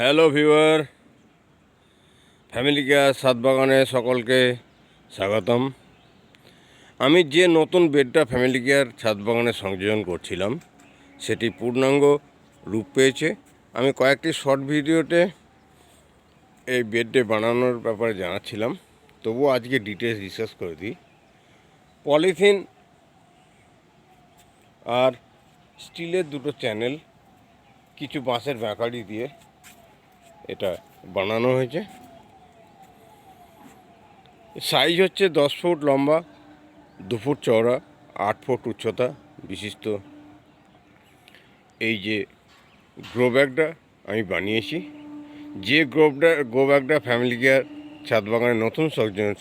Hello viewer family care সাত বাগানে সকলকে স্বাগতম। আমি যে নতুন বেডটা ফ্যামিলি কেয়ার ছাদ বাগানে সংযোজন করছিলাম, সেটি পূর্ণাঙ্গ রূপ পেয়েছে। আমি কয়েকটি শর্ট ভিডিওতে এই বেডটি বানানোর ব্যাপারে জানাচ্ছিলাম, তবুও আজকে ডিটেলস ডিসকাস করে দিই। পলিথিন আর স্টিলের দুটো চ্যানেল, কিছু বাঁশের ব্যাকারি দিয়ে এটা বানানো হয়েছে। সাইজ হচ্ছে দশ ফুট লম্বা, দু ফুট চওড়া, আট ফুট উচ্চতা বিশিষ্ট। এই যে গ্রো ব্যাগটা আমি বানিয়েছি। যে গ্রোবটা গ্রো ব্যাগটা ফ্যামিলি কেয়ার ছাদ বাগানে নতুন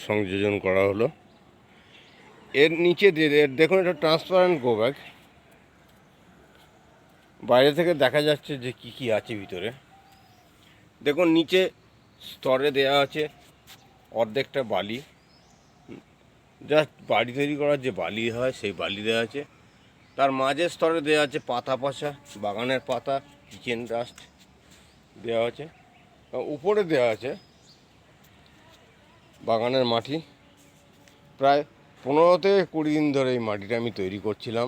সংযোজন করা হলো। এর নিচে দেখুন এটা ট্রান্সপারেন্ট গ্রো ব্যাগ বাইরে থেকে দেখা যাচ্ছে যে কি কি আছে ভিতরে। দেখুন, নিচে স্তরে দেওয়া আছে অর্ধেকটা বালি। জাস্ট বাড়ি তৈরি করার যে বালি হয়, সেই বালি দেওয়া আছে। তার মাঝের স্তরে দেওয়া আছে পাতা পচা, বাগানের পাতা কিচেন ডাস্ট দেওয়া আছে। উপরে দেওয়া আছে বাগানের মাটি। প্রায় পনেরো থেকে কুড়ি দিন ধরে এই মাটিটা আমি তৈরি করছিলাম।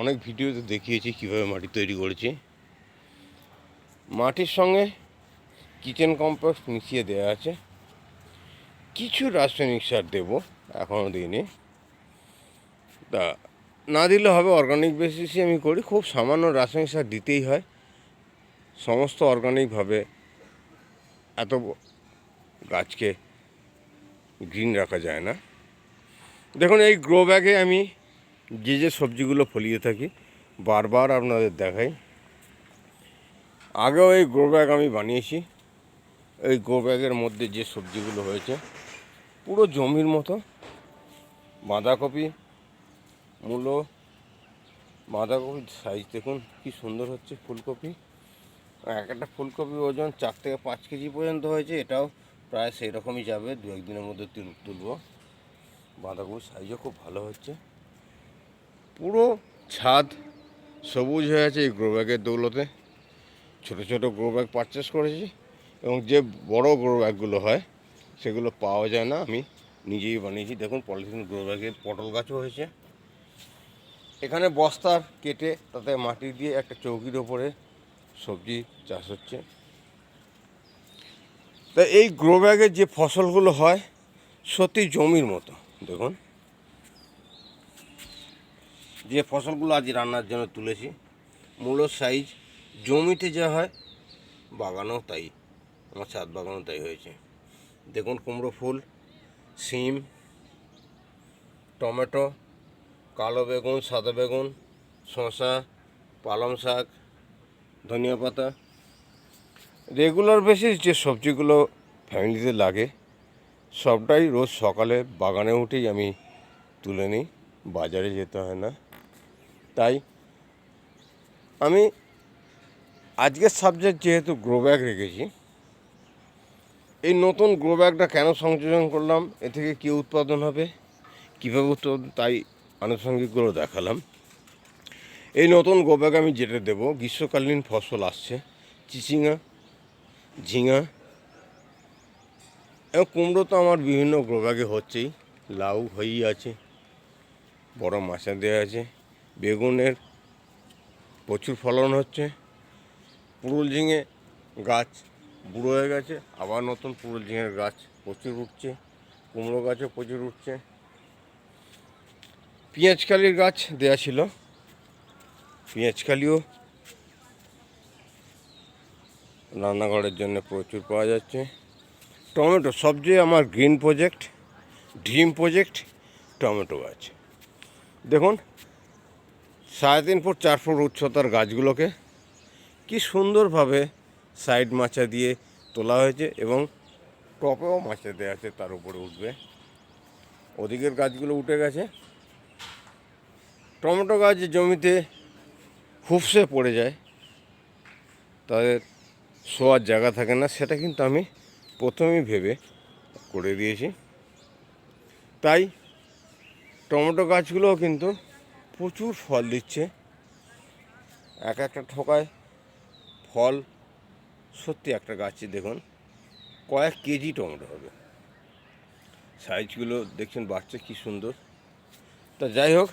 অনেক ভিডিওতে দেখিয়েছি কীভাবে মাটি তৈরি করেছি। মাটির সঙ্গে কিচেন কম্পোস্ট মিশিয়ে দেওয়া আছে। কিছু রাসায়নিক সার দেবো এখনও দিইনি। তা, না দিলে হবে অর্গানিক বেসিসে আমি করি। খুব সামান্য রাসায়নিক সার দিতেই হয়। সমস্ত অর্গানিকভাবে এত গাছকে গ্রিন রাখা যায় না। দেখুন, এই গ্রো ব্যাগে আমি যে যে সবজিগুলো ফলিয়ে থাকি, বারবার আপনাদের দেখাই। আগেও এই গ্রো ব্যাগ আমি বানিয়েছি। এই গ্রো ব্যাগের মধ্যে যে সবজিগুলো হয়েছে, পুরো জমির মতো। বাঁধাকপি, মূলো, বাঁধাকপির সাইজ দেখুন, কি সুন্দর হচ্ছে ফুলকপি। এক একটা ফুলকপি ওজন চার থেকে পাঁচ কেজি পর্যন্ত হয়েছে, এটাও প্রায় সেই রকমই যাবে, দু একদিনের মধ্যে তুল- তুলবো। বাঁধাকপির সাইজও খুব ভালো হচ্ছে। পুরো ছাদ সবুজ হয়ে আছে এই গ্রো ব্যাগের দৌলতে। ছোটো ছোটো গ্রো ব্যাগ পারচেস করেছি। এবং যে বড় গ্রো ব্যাগগুলো হয়, সেগুলো পাওয়া যায় না। আমি নিজেই বানিয়েছি। দেখুন, পলিথিন গ্রো ব্যাগের পটল গাছও হয়েছে। এখানে বস্তার কেটে তাতে মাটি দিয়ে একটা চৌকির ওপরে সবজি চাষ হচ্ছে। তা এই গ্রো ব্যাগের যে ফসলগুলো হয়, সত্যি জমির মতো। দেখুন, যে ফসলগুলো আজ রান্নার জন্য তুলেছি মূলর সাইজ জমিতে যা হয়, বাগানও তাই। আমার ছাদ বাগানও তাই হয়েছে। দেখুন কুমড়ো ফুল, সিম, টমেটো, কালো বেগুন, সাদা বেগুন, শসা, পালং শাক, ধনিয়া পাতা। রেগুলার বেসিস যে সবজিগুলো ফ্যামিলিতে লাগে, সবটাই রোজ সকালে বাগানে উঠেই আমি তুলে নিই, বাজারে যেতে হয় না। তাই আমি আজকের সাবজেক্ট যেহেতু গ্রো ব্যাগ রেখেছি এই নতুন গ্রো ব্যাগটা কেন সংযোজন করলাম? এ থেকে কী উৎপাদন হবে? কীভাবে উৎপাদন? তাই আনুষঙ্গিকগুলো দেখালাম। এই নতুন গ্রো ব্যাগ আমি যেটা দেবো, গ্রীষ্মকালীন ফসল আসছে। চিচিঙা ঝিঙা, এবং কুমড়ো তো আমার বিভিন্ন গ্রো ব্যাগে হচ্ছেই। লাউ হয়েই আছে, বড় মাছা দেওয়া আছে, বেগুনের প্রচুর ফলন হচ্ছে, পুরুল ঝিঙে গাছ বুড়ো হয়ে গেছে, আবার নতুন পুরো ঝিঙের গাছ প্রচুর উঠছে, কুমড়ো গাছও প্রচুর উঠছে। পেঁয়াজকালির গাছ দেয়া ছিল পেঁয়াজকালিও রান্নাঘরের জন্য প্রচুর পাওয়া যাচ্ছে। টমেটো সবচেয়ে আমার green project, dream project tomato গাছ। দেখুন, সাড়ে তিন ফুট, চার ফুট উচ্চতার গাছগুলোকে কি সুন্দরভাবে সাইড মাচা দিয়ে তোলা হয়েছে এবং টপেও মাচা দেওয়া আছে, তার উপরে উঠবে। ওদিকের গাছগুলো উঠে গেছে। টমেটো গাছ জমিতে হুফসে পড়ে যায়। তাদের শোয়ার জায়গা থাকে না, সেটা কিন্তু আমি প্রথমেই ভেবে করে দিয়েছি। তাই টমেটো গাছগুলোও কিন্তু প্রচুর ফল দিচ্ছে। এক একটা ঠোকায় ফল সত্যি একটা গাছে দেখুন, কয়েক কেজি টমেটো হবে। সাইজগুলো দেখছেন বাচ্চা কি সুন্দর। তা যাই হোক,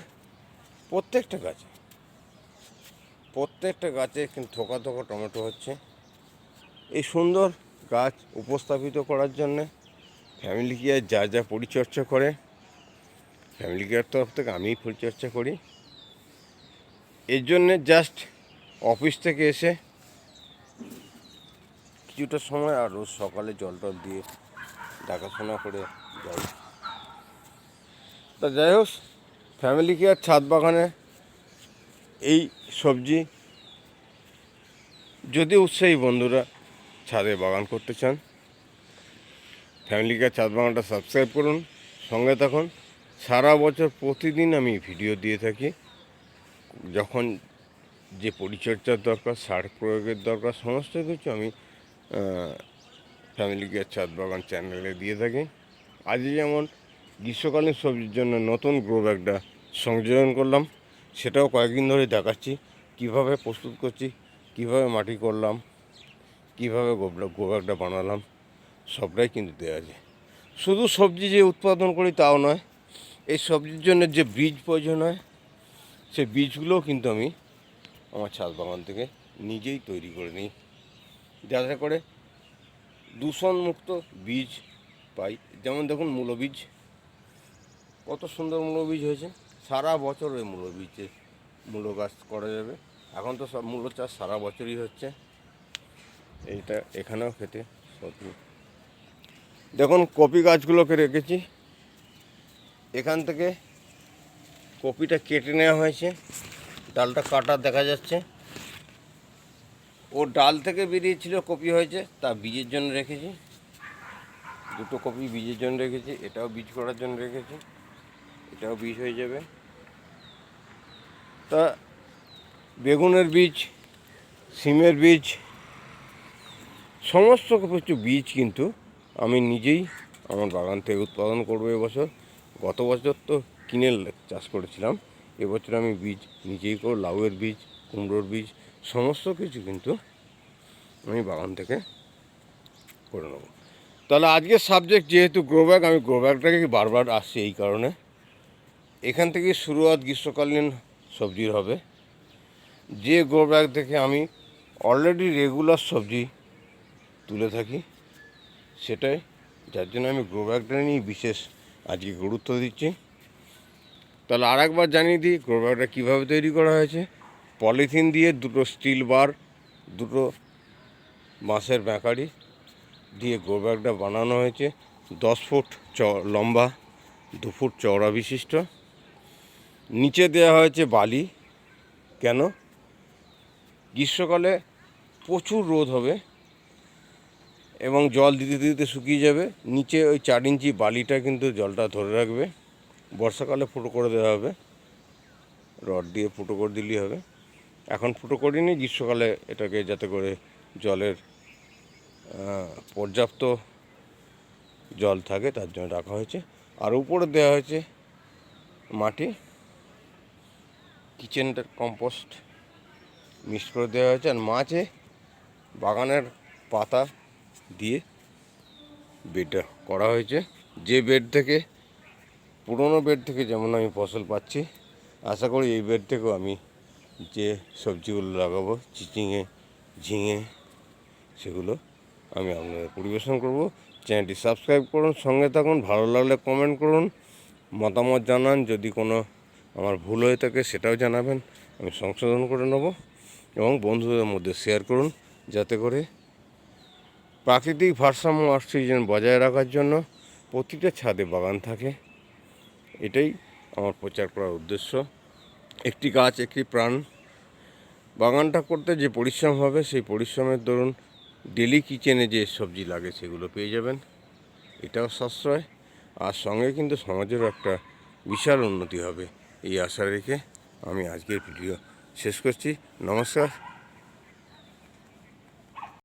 প্রত্যেকটা গাছে প্রত্যেকটা গাছে কিন্তু থোকা থোকা টমেটো হচ্ছে। এই সুন্দর গাছ উপস্থাপিত করার জন্যে ফ্যামিলি কেয়ার যা যা পরিচর্যা করে ফ্যামিলি কেয়ার তরফ থেকে আমিই পরিচর্যা করি। এর জন্যে জাস্ট অফিস থেকে এসে কিছুটা সময় আর রোজ সকালে জল টল দিয়ে দেখাশোনা করে যাই। তা যাই হোক ফ্যামিলি কেয়ার ছাদ বাগানে এই সবজি যদি উৎসাহী বন্ধুরা ছাদে বাগান করতে চান ফ্যামিলি কেয়ার ছাদ বাগানটা সাবস্ক্রাইব করুন, সঙ্গে থাকুন। সারা বছর প্রতিদিন আমি ভিডিও দিয়ে থাকি। যখন যে পরিচর্যার দরকার, সার প্রয়োগের দরকার, সমস্ত কিছু আমি ফ্যামিলি কেয়ার ছাদ বাগান চ্যানেলে দিয়ে থাকি। আজ যেমন গ্রীষ্মকালীন সবজির জন্য নতুন গ্রো ব্যাগটা সংযোজন করলাম, সেটাও কয়েকদিন ধরে দেখাচ্ছি। কীভাবে প্রস্তুত করছি, কীভাবে মাটি করলাম, কীভাবে গ্রো ব্যাগটা বানালাম, সবটাই কিন্তু দেওয়া আছে। শুধু সবজি যে উৎপাদন করি তাও নয়, এই সবজির জন্য যে বীজ প্রয়োজন হয়, সেই বীজগুলোও কিন্তু আমি আমার ছাদ বাগান থেকে নিজেই তৈরি করে নিই। যাতে করে দূষণমুক্ত বীজ পাই। যেমন দেখুন মূলো বীজ কত সুন্দর মূলো বীজ হয়েছে। সারা বছর ওই মূলো বীজে মূলো গাছ করা যাবে। এখন তো সব মূলো চাষ সারা বছরই হচ্ছে। এইটা এখানেও খেতে সবজি দেখুন কপি গাছগুলোকে রেখেছি। এখান থেকে কপিটা কেটে নেওয়া হয়েছে। ডালটা কাটা দেখা যাচ্ছে। ও ডাল থেকে বেরিয়েছিল, কপি হয়েছে, তা বীজের জন্য রেখেছি। দুটো কপি বীজের জন্য রেখেছি, এটাও বীজ করার জন্য রেখেছি, এটাও বীজ হয়ে যাবে। তা বেগুনের বীজ, সিমের বীজ, সমস্ত কিছু বীজ কিন্তু আমি নিজেই আমার বাগান থেকে উৎপাদন করব এবছর। গত বছর তো কিনে চাষ করেছিলাম, এবছর আমি বীজ নিজেই করে লাউয়ের বীজ, কুমড়োর বীজ সমস্ত কিছু কিন্তু আমি বাগান থেকে করে নেব। তাহলে আজকের সাবজেক্ট যেহেতু গ্রো ব্যাগ আমি গ্রো ব্যাগটাকে বারবার আসছি এই কারণে? এখান থেকে শুরুয়াত গ্রীষ্মকালীন সবজির হবে। যে গ্রো ব্যাগ থেকে আমি অলরেডি রেগুলার সবজি তুলে থাকি, সেটাই। যার জন্য আমি গ্রো ব্যাগটা নিয়ে বিশেষ আজকে গুরুত্ব দিচ্ছি। তাহলে আর একবার জানিয়ে দিই গ্রো ব্যাগটা কীভাবে তৈরি করা হয়েছে। পলিথিন দিয়ে দুটো স্টিল বার দুটো বাঁশের ব্যাঁকারি দিয়ে গ্রো ব্যাগটা বানানো হয়েছে। দশ ফুট চ, লম্বা, দু ফুট চওড়া বিশিষ্ট। নিচে দেওয়া হয়েছে বালি। কেন? গ্রীষ্মকালে প্রচুর রোদ হবে এবং জল দিতে দিতে শুকিয়ে যাবে। নিচে ওই চার ইঞ্চি বালিটা কিন্তু জলটা ধরে রাখবে। বর্ষাকালে ফুটো করে দেওয়া হবে। রড দিয়ে ফুটো করে দিলেই হবে। এখন ফুটো করিনি, গ্রীষ্মকালে এটাকে যাতে করে জলের পর্যাপ্ত জল থাকে, তার জন্য রাখা হয়েছে। আর উপরে দেওয়া হয়েছে মাটি কিচেনটার কম্পোস্ট মিক্স করে দেওয়া হয়েছে। আর মাঝে বাগানের পাতা দিয়ে বেডটা করা হয়েছে। যে বেড থেকে, পুরনো বেড থেকে যেমন আমি ফসল পাচ্ছি, আশা করি এই বেড থেকেও আমি যে সবজিগুলো লাগাবো, চিচিঙে, ঝিঙে, সেগুলো আমি আপনাদের পরিবেশন করব। চ্যানেলটি সাবস্ক্রাইব করুন, সঙ্গে থাকুন, ভালো লাগলে কমেন্ট করুন, মতামত জানান, যদি কোনো আমার ভুল হয়ে থাকে সেটাও জানাবেন, আমি সংশোধন করে নেব এবং বন্ধুদের মধ্যে শেয়ার করুন, যাতে করে প্রাকৃতিক ভারসাম্য অক্সিজেন বজায় রাখার জন্য প্রতিটা ছাদে বাগান থাকে। এটাই আমার প্রচার করার উদ্দেশ্য। একটি গাছ, একটি প্রাণ। বাগানটা করতে যে পরিশ্রম হবে, সেই পরিশ্রমের দরুন ডেলি কিচেনে যে সবজি লাগে, সেগুলো পেয়ে যাবেন। এটাও সাশ্রয়। আর সঙ্গে কিন্তু সমাজেরও একটা বিশাল উন্নতি হবে, এই আশা রেখে আমি আজকের ভিডিও শেষ করছি। নমস্কার।